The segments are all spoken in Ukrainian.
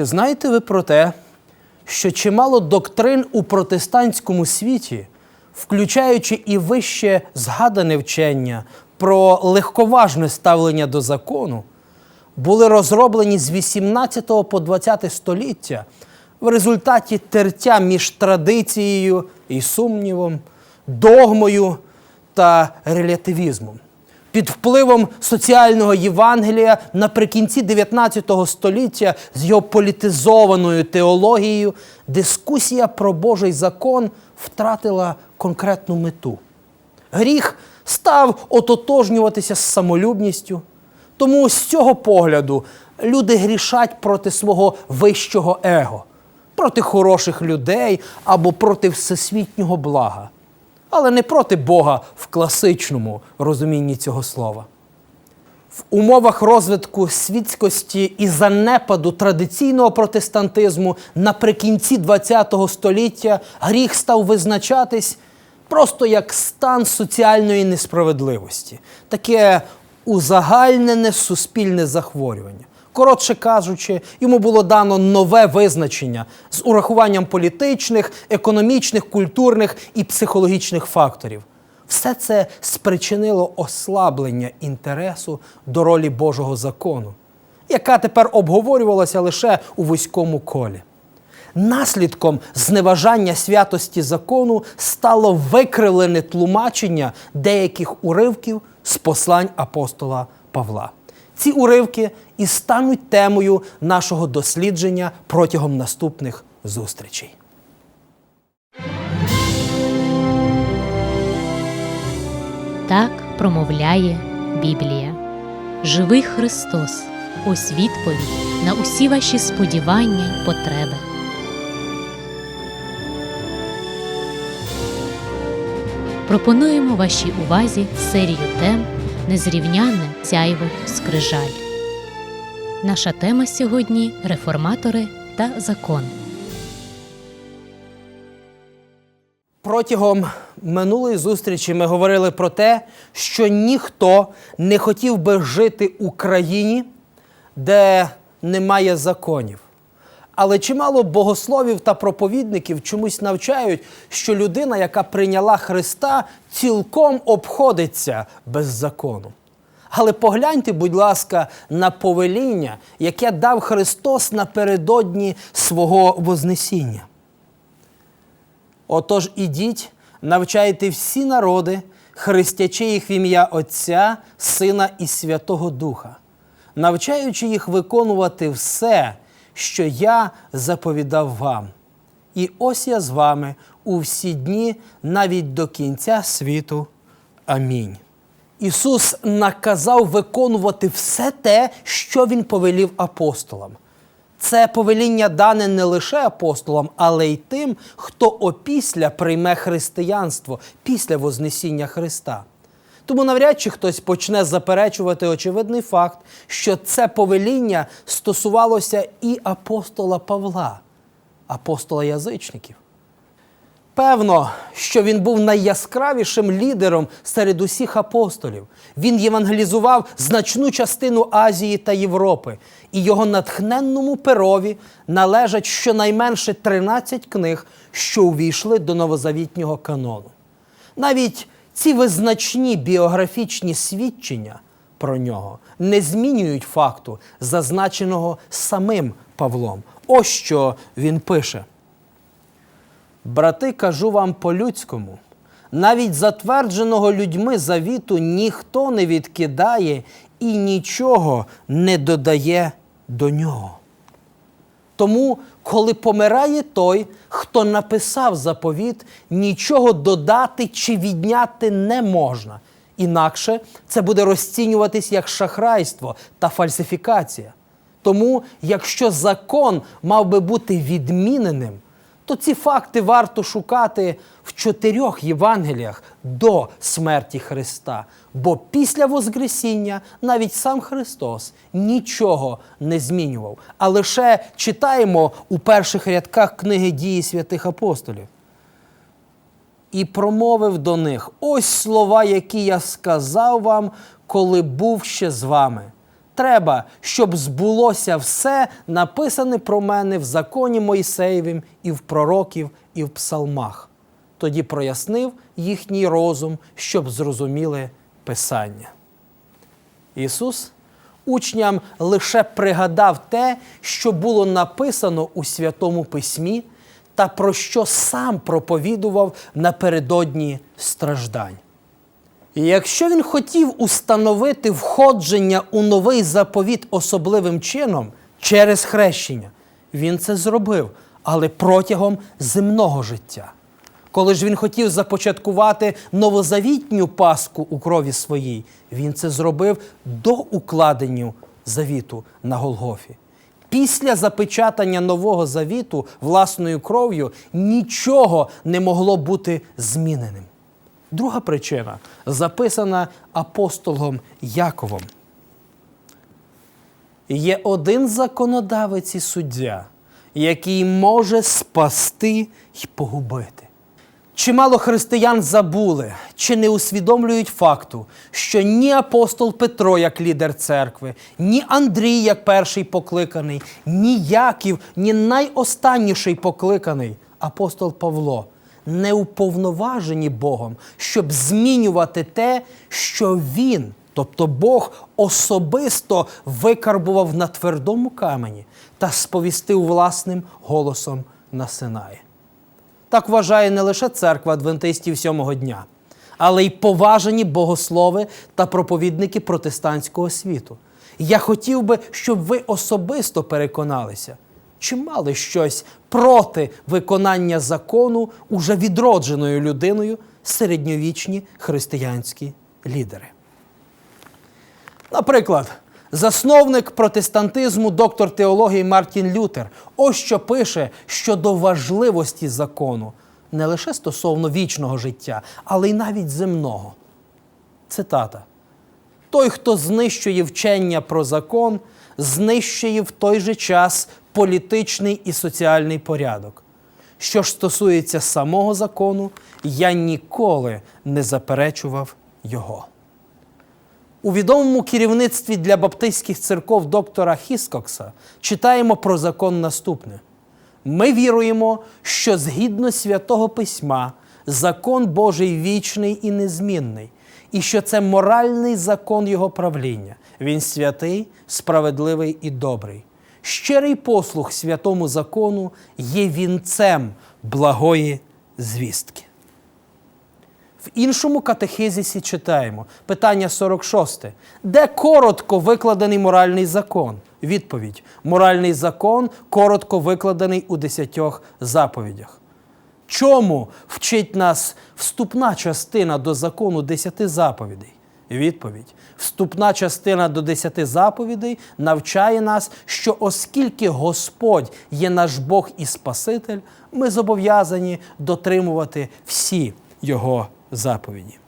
Чи знаєте ви про те, що чимало доктрин у протестантському світі, включаючи і вище згадане вчення про легковажне ставлення до закону, були розроблені з 18 по 20 століття в результаті тертя між традицією і сумнівом, догмою та релятивізмом. Під впливом соціального Євангелія наприкінці 19 століття з його політизованою теологією дискусія про Божий закон втратила конкретну мету. Гріх став ототожнюватися з самолюбністю. Тому з цього погляду люди грішать проти свого вищого его, проти хороших людей або проти всесвітнього блага, але не проти Бога в класичному розумінні цього слова. В умовах розвитку світськості і занепаду традиційного протестантизму наприкінці ХХ століття гріх став визначатись просто як стан соціальної несправедливості, таке узагальнене суспільне захворювання. Коротше кажучи, йому було дано нове визначення з урахуванням політичних, економічних, культурних і психологічних факторів. Все це спричинило ослаблення інтересу до ролі Божого закону, яка тепер обговорювалася лише у вузькому колі. Наслідком зневажання святості закону стало викривлене тлумачення деяких уривків з послань апостола Павла. Ці уривки і стануть темою нашого дослідження протягом наступних зустрічей. Так промовляє Біблія. Живий Христос, ось відповідь на усі ваші сподівання й потреби. Пропонуємо вашій увазі серію тем Незрівняне сяйво скрижаль. Наша тема сьогодні реформатори та закон. Протягом минулої зустрічі ми говорили про те, що ніхто не хотів би жити у країні, де немає законів. Але чимало богословів та проповідників чомусь навчають, що людина, яка прийняла Христа, цілком обходиться без закону. Але погляньте, будь ласка, на повеління, яке дав Христос напередодні свого Вознесіння. Отож ідіть, навчайте всі народи, хрестячи їх в ім'я Отця, Сина і Святого Духа, навчаючи їх виконувати все, що я заповідав вам. І ось я з вами у всі дні, навіть до кінця світу. Амінь. Ісус наказав виконувати все те, що Він повелів апостолам. Це повеління дане не лише апостолам, але й тим, хто опісля прийме християнство після Вознесіння Христа. Тому навряд чи хтось почне заперечувати очевидний факт, що це повеління стосувалося і апостола Павла, апостола язичників. Певно, що він був найяскравішим лідером серед усіх апостолів. Він євангелізував значну частину Азії та Європи, і його натхненному перові належать щонайменше 13 книг, що увійшли до новозавітнього канону. Навіть ці визначні біографічні свідчення про нього не змінюють факту, зазначеного самим Павлом. Ось що він пише. Брати, кажу вам по-людському, навіть затвердженого людьми завіту ніхто не відкидає і нічого не додає до нього. Тому, коли помирає той, хто написав заповіт, нічого додати чи відняти не можна. Інакше це буде розцінюватись як шахрайство та фальсифікація. Тому, якщо закон мав би бути відміненим, то ці факти варто шукати в чотирьох Євангеліях до смерті Христа. Бо після Воскресіння навіть сам Христос нічого не змінював, а лише читаємо у перших рядках книги дії святих апостолів. І промовив до них ось слова, які я сказав вам, коли був ще з вами. Треба, щоб збулося все, написане про мене в законі Мойсеєвім і в пророків, і в псалмах. Тоді прояснив їхній розум, щоб зрозуміли Писання. Ісус учням лише пригадав те, що було написано у Святому Письмі, та про що сам проповідував напередодні страждань. Якщо він хотів установити входження у новий заповіт особливим чином через хрещення, він це зробив, але протягом земного життя. Коли ж він хотів започаткувати новозавітню паску у крові своїй, він це зробив до укладення завіту на Голгофі. Після запечатання нового завіту власною кров'ю нічого не могло бути зміненим. Друга причина записана апостолом Яковом. Є один законодавець і суддя, який може спасти й погубити. Чимало християн забули чи не усвідомлюють факту, що ні апостол Петро як лідер церкви, ні Андрій як перший покликаний, ні Яків, ні найостанніший покликаний апостол Павло не уповноважені Богом, щоб змінювати те, що він, тобто Бог, особисто викарбував на твердому камені та сповістив власним голосом на Синаї. Так вважає не лише церква адвентистів сьомого дня, але й поважені богослови та проповідники протестантського світу. Я хотів би, щоб ви особисто переконалися, чи мали щось проти виконання закону уже відродженою людиною середньовічні християнські лідери. Наприклад, засновник протестантизму, доктор теології Мартін Лютер, ось що пише щодо важливості закону не лише стосовно вічного життя, але й навіть земного. Цитата. Той, хто знищує вчення про закон, знищує в той же час політичний і соціальний порядок. Що ж стосується самого закону, я ніколи не заперечував його. У відомому керівництві для баптистських церков доктора Хіскокса читаємо про закон наступне. Ми віруємо, що згідно святого письма закон Божий вічний і незмінний, і що це моральний закон Його правління. Він святий, справедливий і добрий. Щирий послух святому закону є вінцем благої звістки. В іншому катехизисі читаємо питання 46. Де коротко викладений моральний закон? Відповідь: моральний закон коротко викладений у десятьох заповідях. Чому вчить нас вступна частина до закону десяти заповідей? Відповідь: вступна частина до десяти заповідей навчає нас, що оскільки Господь є наш Бог і Спаситель, ми зобов'язані дотримувати всі Його заповіді.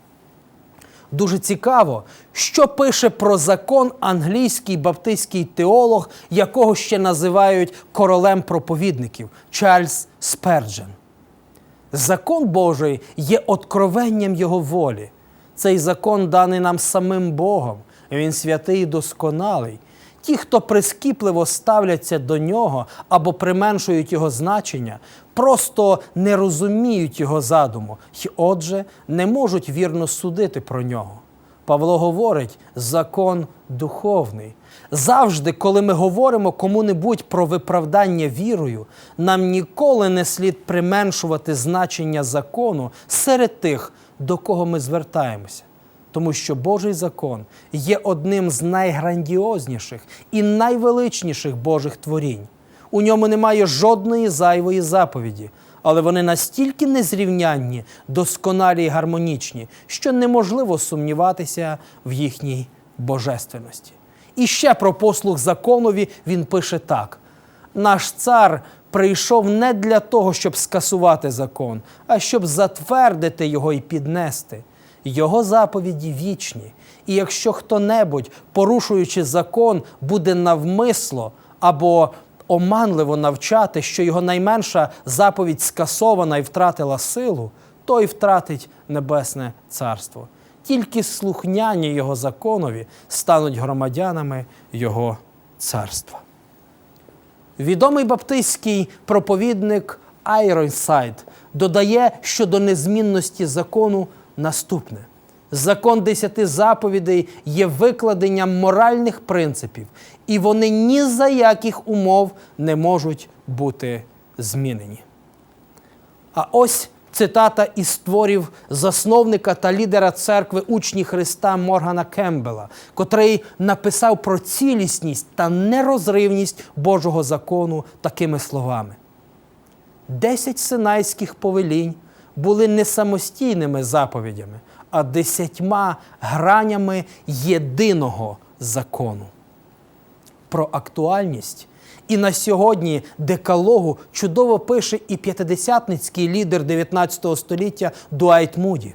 Дуже цікаво, що пише про закон англійський баптистський теолог, якого ще називають королем проповідників Чарльз Сперджен. Закон Божий є откровенням Його волі. Цей закон даний нам самим Богом. Він святий і досконалий. Ті, хто прискіпливо ставляться до нього або применшують його значення, просто не розуміють його задуму і, отже, не можуть вірно судити про нього. Павло говорить, закон духовний. Завжди, коли ми говоримо кому-небудь про виправдання вірою, нам ніколи не слід применшувати значення закону серед тих, до кого ми звертаємося. Тому що Божий закон є одним з найграндіозніших і найвеличніших Божих творінь. У ньому немає жодної зайвої заповіді, але вони настільки незрівнянні, досконалі і гармонічні, що неможливо сумніватися в їхній божественності. І ще про послуг законові він пише так: наш цар прийшов не для того, щоб скасувати закон, а щоб затвердити його і піднести. Його заповіді вічні. І якщо хто-небудь, порушуючи закон, буде навмисло або оманливо навчати, що його найменша заповідь скасована і втратила силу, той втратить небесне царство. тільки слухняні Його законові стануть громадянами Його царства. Відомий баптистський проповідник Айронсайд додає щодо незмінності закону наступне: закон десяти заповідей є викладенням моральних принципів, і вони ні за яких умов не можуть бути змінені. А ось цитата із творів засновника та лідера церкви учні Христа Моргана Кембела, котрий написав про цілісність та нерозривність Божого закону такими словами. Десять синайських повелінь були не самостійними заповідями, а десятьма гранями єдиного закону про актуальність. І на сьогодні декалогу чудово пише і п'ятидесятницький лідер 19 століття Дуайт Муді.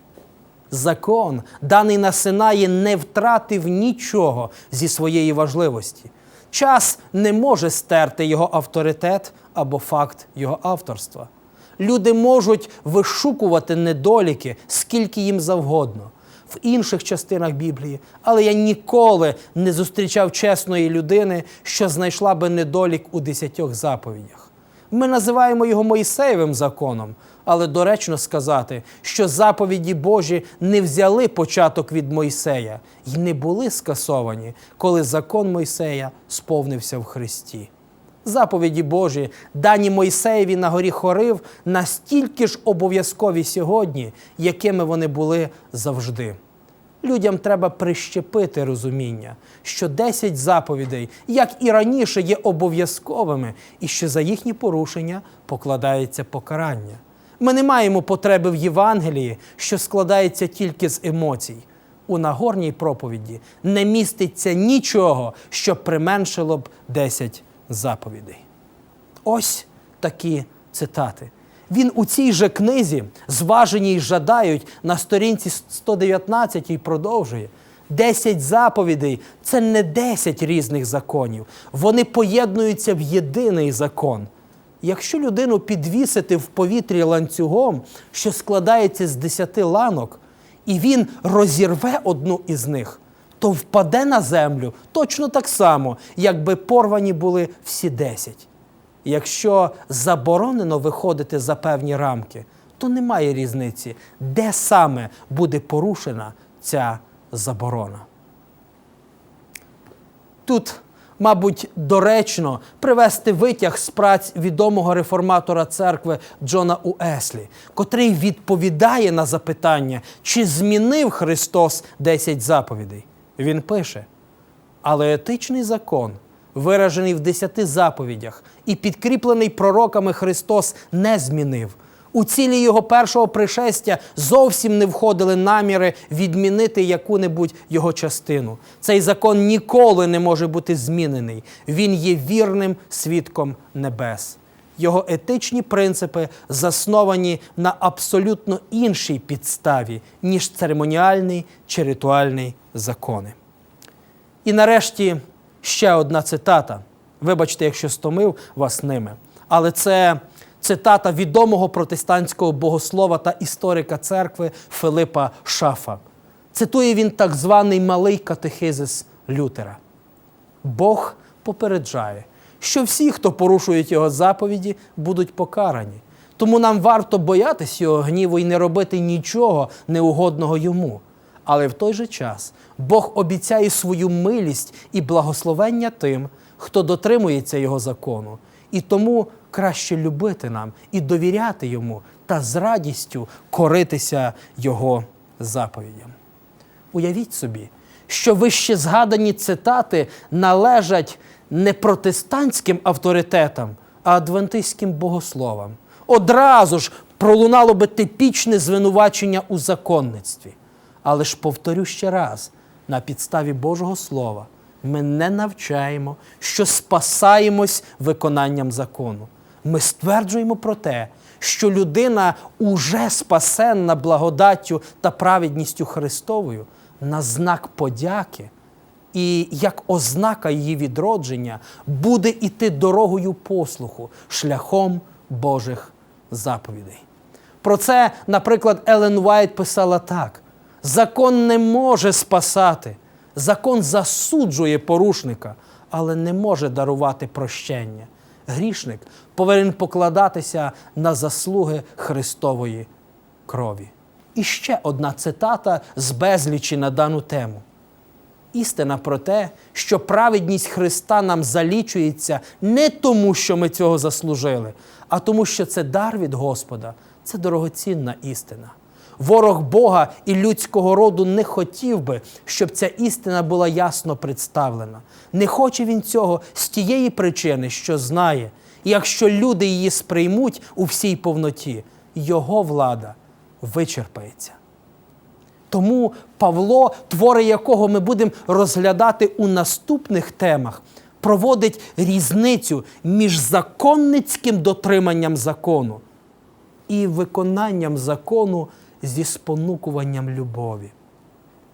Закон, даний на Синаї, не втратив нічого зі своєї важливості. Час не може стерти його авторитет або факт його авторства. Люди можуть вишукувати недоліки, скільки їм завгодно в інших частинах Біблії, але я ніколи не зустрічав чесної людини, що знайшла би недолік у десятьох заповідях. Ми називаємо його Моїсеєвим законом, але доречно сказати, що заповіді Божі не взяли початок від Мойсея і не були скасовані, коли закон Мойсея сповнився в Христі. Заповіді Божі, дані Мойсеєві на горі Хорив, настільки ж обов'язкові сьогодні, якими вони були завжди. Людям треба прищепити розуміння, що 10 заповідей, як і раніше, є обов'язковими, і що за їхні порушення покладається покарання. Ми не маємо потреби в Євангелії, що складається тільки з емоцій. У Нагорній проповіді не міститься нічого, що применшило б 10 заповідей. Ось такі цитати. Він у цій же книзі, зважені й жадають, на сторінці 119 й продовжує. Десять заповідей це не десять різних законів. Вони поєднуються в єдиний закон. Якщо людину підвісити в повітрі ланцюгом, що складається з десяти ланок, і він розірве одну із них, то впаде на землю точно так само, якби порвані були всі десять. Якщо заборонено виходити за певні рамки, то немає різниці, де саме буде порушена ця заборона. Тут, мабуть, доречно привести витяг з праць відомого реформатора церкви Джона Уеслі, котрий відповідає на запитання, чи змінив Христос 10 заповідей. Він пише: але етичний закон, виражений в десяти заповідях і підкріплений пророками Христос, не змінив. У цілі його першого пришестя зовсім не входили наміри відмінити яку-небудь його частину. Цей закон ніколи не може бути змінений. Він є вірним свідком небес. Його етичні принципи засновані на абсолютно іншій підставі, ніж церемоніальний чи ритуальний закони. І нарешті ще одна цитата. Вибачте, якщо стомив вас ними. Але це цитата відомого протестантського богослова та історика церкви Филипа Шафа. Цитує він так званий малий катехизис Лютера. Бог попереджає, що всі, хто порушують його заповіді, будуть покарані. Тому нам варто боятись його гніву і не робити нічого неугодного йому. Але в той же час Бог обіцяє свою милість і благословення тим, хто дотримується його закону. І тому краще любити нам і довіряти йому та з радістю коритися його заповідям. Уявіть собі, що вище згадані цитати належать не протестантським авторитетам, а адвентистським богословам. Одразу ж пролунало би типічне звинувачення у законництві. Але ж повторю ще раз: на підставі Божого Слова ми не навчаємо, що спасаємось виконанням закону. Ми стверджуємо про те, що людина уже спасенна благодаттю та праведністю Христовою на знак подяки і як ознака її відродження буде іти дорогою послуху, шляхом Божих заповідей. Про це, наприклад, Елен Вайт писала так: Закон не може спасати. Закон засуджує порушника, але не може дарувати прощення. Грішник повинен покладатися на заслуги Христової крові. І ще одна цитата з безлічі на дану тему. Істина про те, що праведність Христа нам залічується не тому, що ми цього заслужили, а тому, що це дар від Господа, це дорогоцінна істина. Ворог Бога і людського роду не хотів би, щоб ця істина була ясно представлена. Не хоче він цього з тієї причини, що знає, якщо люди її сприймуть у всій повноті, його влада вичерпається. Тому Павло, твори якого ми будемо розглядати у наступних темах, проводить різницю між законницьким дотриманням закону і виконанням закону зі спонукуванням любові.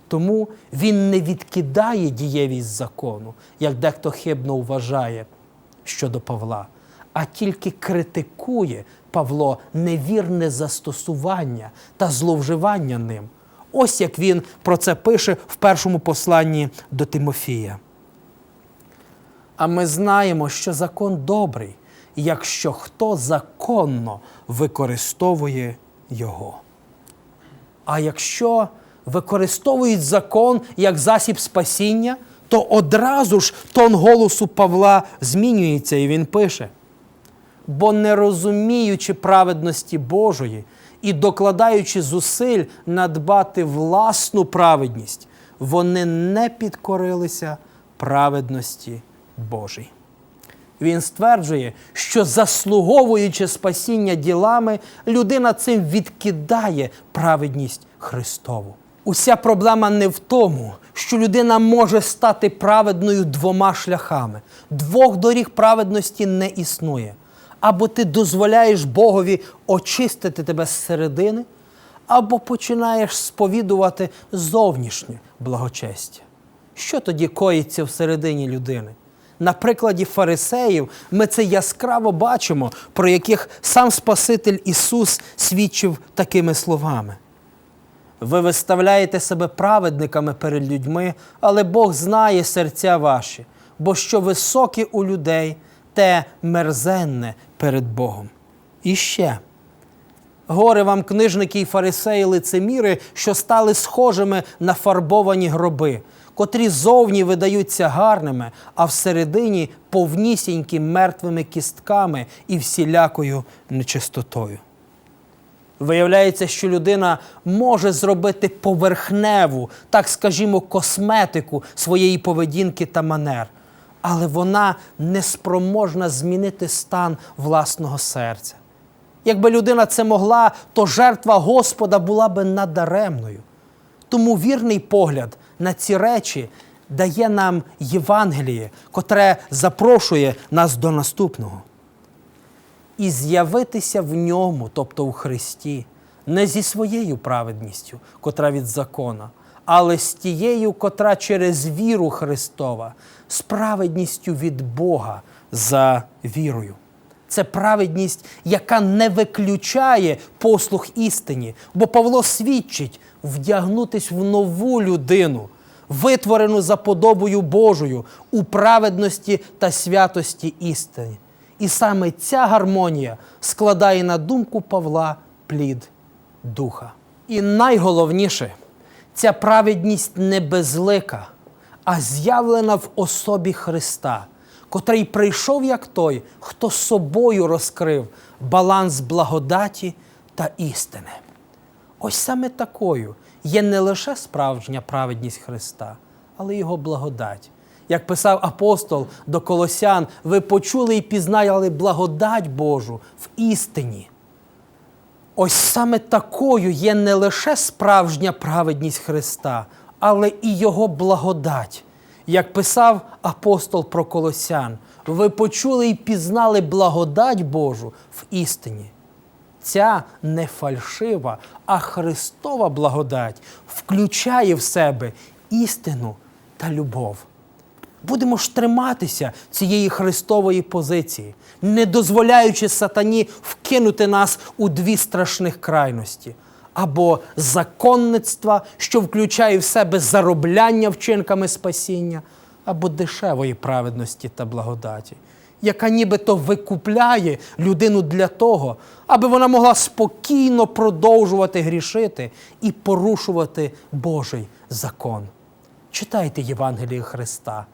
Тому він не відкидає дієвість закону, як дехто хибно вважає щодо Павла, а тільки критикує Павло невірне застосування та зловживання ним. Ось як він про це пише в першому посланні до Тимофія. А ми знаємо, що закон добрий, якщо хто законно використовує його. А якщо використовують закон як засіб спасіння, то одразу ж тон голосу Павла змінюється, і він пише: бо не розуміючи праведності Божої і докладаючи зусиль надбати власну праведність, вони не підкорилися праведності Божій. Він стверджує, що заслуговуючи спасіння ділами, людина цим відкидає праведність Христову. Уся проблема не в тому, що людина може стати праведною двома шляхами. Двох доріг праведності не існує. Або ти дозволяєш Богові очистити тебе зсередини, або починаєш сповідувати зовнішнє благочестя. Що тоді коїться всередині людини? На прикладі фарисеїв ми це яскраво бачимо, про яких сам Спаситель Ісус свідчив такими словами. Ви виставляєте себе праведниками перед людьми, але Бог знає серця ваші, бо що високе у людей, те мерзенне перед Богом. І ще. Горе вам, книжники і фарисеї лицеміри, що стали схожими на фарбовані гроби, котрі зовні видаються гарними, а всередині повнісінькі мертвими кістками і всілякою нечистотою. Виявляється, що людина може зробити поверхневу, так скажімо, косметику своєї поведінки та манер, але вона не спроможна змінити стан власного серця. Якби людина це могла, то жертва Господа була би надаремною. Тому вірний погляд на ці речі дає нам Євангеліє, котре запрошує нас до наступного і з'явитися в ньому, тобто в Христі, не зі своєю праведністю, котра від закона, але з тією, котра через віру Христова, з праведністю від Бога за вірою. Це праведність, яка не виключає послух істині, бо Павло свідчить вдягнутись в нову людину, витворену за подобою Божою у праведності та святості істини. І саме ця гармонія складає на думку Павла плід духа. І найголовніше, ця праведність не безлика, а з'явлена в особі Христа, котрий прийшов як той, хто собою розкрив баланс благодаті та істини. Ось саме такою є не лише справжня праведність Христа, але й Його благодать. Як писав апостол до Колосян, ви почули і пізнали благодать Божу в істині. Ось саме такою є не лише справжня праведність Христа, але і Його благодать. Як писав апостол про Колосян, ви почули і пізнали благодать Божу в істині. Ця не фальшива, а Христова благодать включає в себе істину та любов. Будемо ж триматися цієї Христової позиції, не дозволяючи сатані вкинути нас у дві страшних крайності або законництва, що включає в себе заробляння вчинками спасіння, або дешевої праведності та благодаті, яка нібито викупляє людину для того, аби вона могла спокійно продовжувати грішити і порушувати Божий закон. Читайте Євангеліє Христа,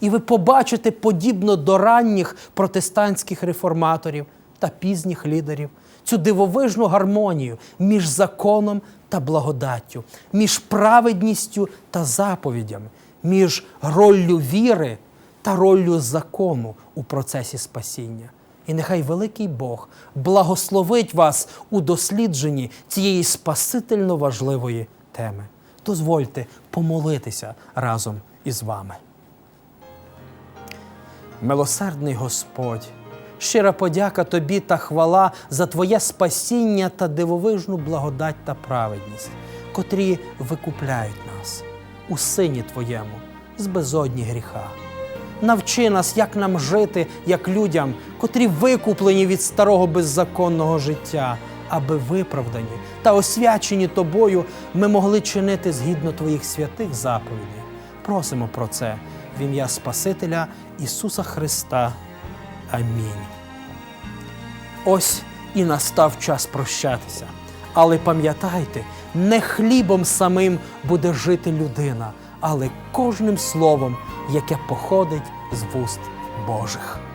і ви побачите, подібно до ранніх протестантських реформаторів та пізніх лідерів, цю дивовижну гармонію між законом та благодаттю, між праведністю та заповідями, між роллю віри та роллю закону у процесі спасіння. І нехай великий Бог благословить вас у дослідженні цієї спасительно важливої теми. Дозвольте помолитися разом із вами. Милосердний Господь, щира подяка Тобі та хвала за Твоє спасіння та дивовижну благодать та праведність, котрі викупляють нас у Сині Твоєму з безодні гріха. Навчи нас, як нам жити, як людям, котрі викуплені від старого беззаконного життя, аби виправдані та освячені тобою ми могли чинити згідно Твоїх святих заповідей. Просимо про це в ім'я Спасителя Ісуса Христа. Амінь. Ось і настав час прощатися. Але пам'ятайте, не хлібом самим буде жити людина, але кожним словом, яке походить з вуст Божих.